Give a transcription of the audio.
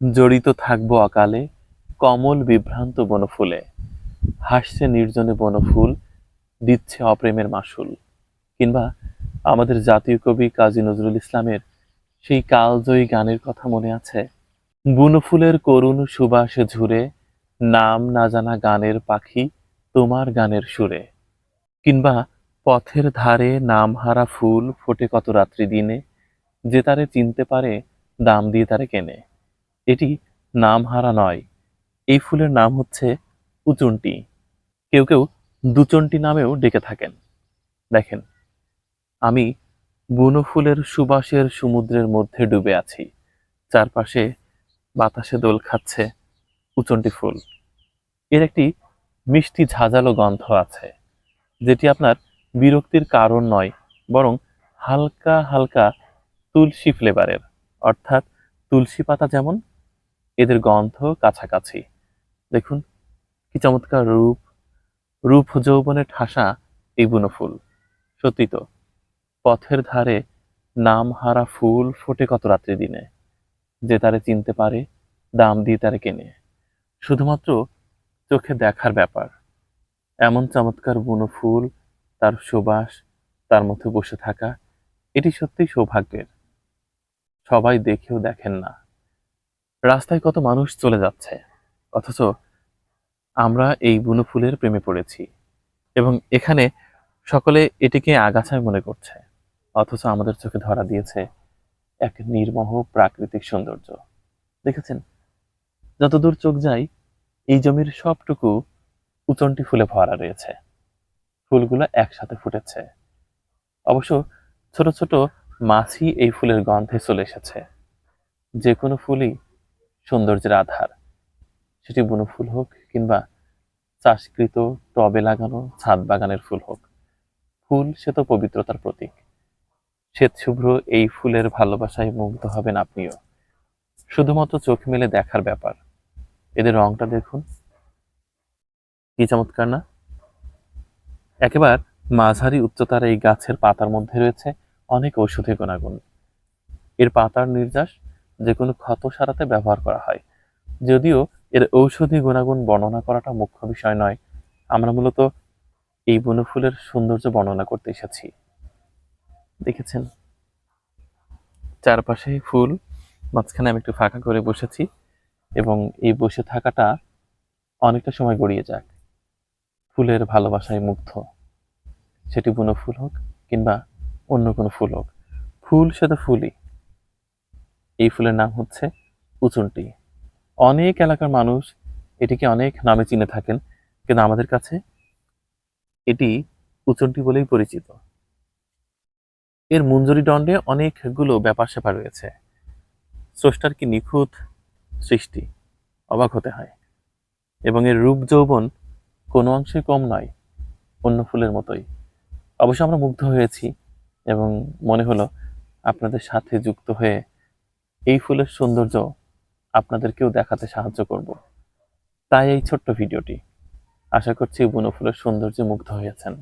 জড়িত থাকব অকালে, কমল বিভ্রান্ত বনফুলে। হাসছে নির্জনে বনফুল, দিচ্ছে অপ্রেমের মাসুল। কিংবা আমাদের জাতীয় কবি কাজী নজরুল ইসলামের সেই কালজয়ী গানের কথা মনে আছে? বুনফুলের করুণ সুবাসে ঝুরে, নাম না জানা গানের পাখি তোমার গানের সুরে। কিংবা পথের ধারে নামহারা ফুল ফোটে কত রাত্রি দিনে, যে তারে চিনতে পারে, দাম দিয়ে তারে কেনে। এটি নামহারা নয়। এই ফুলের নাম হচ্ছে উচুনটি। কেউ কেউ দুচন্টি নামেও ডেকে থাকেন। দেখেন, আমি বুনো ফুলের সুবাসের সমুদ্রের মধ্যে ডুবে আছি। চারপাশে বাতাসে দোল খাচ্ছে উচন্টি ফুল। এর একটি মিষ্টি ঝাঁঝালো গন্ধ আছে, যেটি আপনার বিরক্তির কারণ নয়, বরং হালকা হালকা তুলসী ফ্লেভারের অর্থাৎ তুলসী পাতা যেমন এদের গন্ধ কাছাকাছি। দেখুন, কি চমৎকার রূপ। রূপ যৌবনে ঠাসা এই বুনো ফুল সত্যি তো, পথের ধারে নাম হারা ফুল ফোটে কত রাত্রি দিনে। যে তারে চিনতে পারে, দাম দিয়ে তারে কেনে। শুধুমাত্র চোখে দেখার ব্যাপার। এমন চমৎকার বুনো ফুল তার সুবাস, তার মধ্যে বসে থাকা, এটি সত্যিই সৌভাগ্যের। সবাই দেখেও দেখেন না। রাস্তায় কত মানুষ চলে যাচ্ছে, অথচ আমরা এই বুনো ফুলের প্রেমে পড়েছি এবং এখানে সকলে এটিকে আগাছায় মনে করছে, অথচ আমাদের চোখে ধরা দিয়েছে এক নির্মোহ প্রাকৃতিক সৌন্দর্য। দেখেছেন? যতদূর চোখ যায়, এই জমির সবটুকু উচন্টি ফুলে ভরা রয়েছে। ফুলগুলো একসাথে ফুটেছে। অবশ্য ছোট ছোট মাছি এই ফুলের গন্ধে চলে এসেছে। যে কোনো ফুলই সৌন্দর্যের আধার। সেটি বুনো ফুল হোক কিংবা চাষকৃত টবে লাগানো ছাদ বাগানের ফুল হোক, ফুল সে তো পবিত্রতার প্রতীক। শ্বেতশুভ্র এই ফুলের ভালোবাসায় মুগ্ধ হবেন আপনিও। শুধুমাত্র চোখ মেলে দেখার ব্যাপার। এদের রংটা দেখুন। কি চমৎকার না? একেবার মাঝারি উচ্চতার এই গাছের পাতার মধ্যে রয়েছে অনেক ঔষধি গুণাগুণ। এর পাতার নির্যাস যে কোনো ক্ষত সারাতে ব্যবহার করা হয়। যদিও এর ঔষধি গুণাগুণ বর্ণনা করাটা মুখ্য বিষয় নয়। আমরা মূলত এই বনফুলের সৌন্দর্য বর্ণনা করতে এসেছি। দেখেছেন? চারপাশে ফুল, মাঝখানে আমি একটু ফাঁকা করে বসেছি এবং এই বসে থাকাটা অনেকটা সময় গড়িয়ে যাক। ফুলের ভালোবাসায় মুগ্ধ। সেটি বুনো ফুল হোক কিংবা অন্য কোনো ফুল হোক। ফুল সে তো ফুলই। এই ফুলের নাম হচ্ছে উচুনটি। অনেক এলাকার মানুষ এটিকে অনেক নামে চিনে থাকেন, কিন্তু আমাদের কাছে এটি উচুনটি বলেই পরিচিত। এর মঞ্জুরি দণ্ডে অনেকগুলো ব্যাপার স্যাপার রয়েছে। স্রষ্টার কি নিখুঁত সৃষ্টি? অবাক হতে হয়। এবং এর রূপ যৌবন কোনো অংশে কম নয়, অন্য ফুলের মতোই। অবশ্য আমরা মুগ্ধ হয়েছি এবং মনে হলো আপনাদের সাথে যুক্ত হয়ে এই ফুলের সৌন্দর্য আপনাদেরকেও দেখাতে সাহায্য করব। তাই এই ছোট্ট ভিডিওটি। আশা করছি বুনো ফুলের সৌন্দর্যে মুগ্ধ হয়েছেন।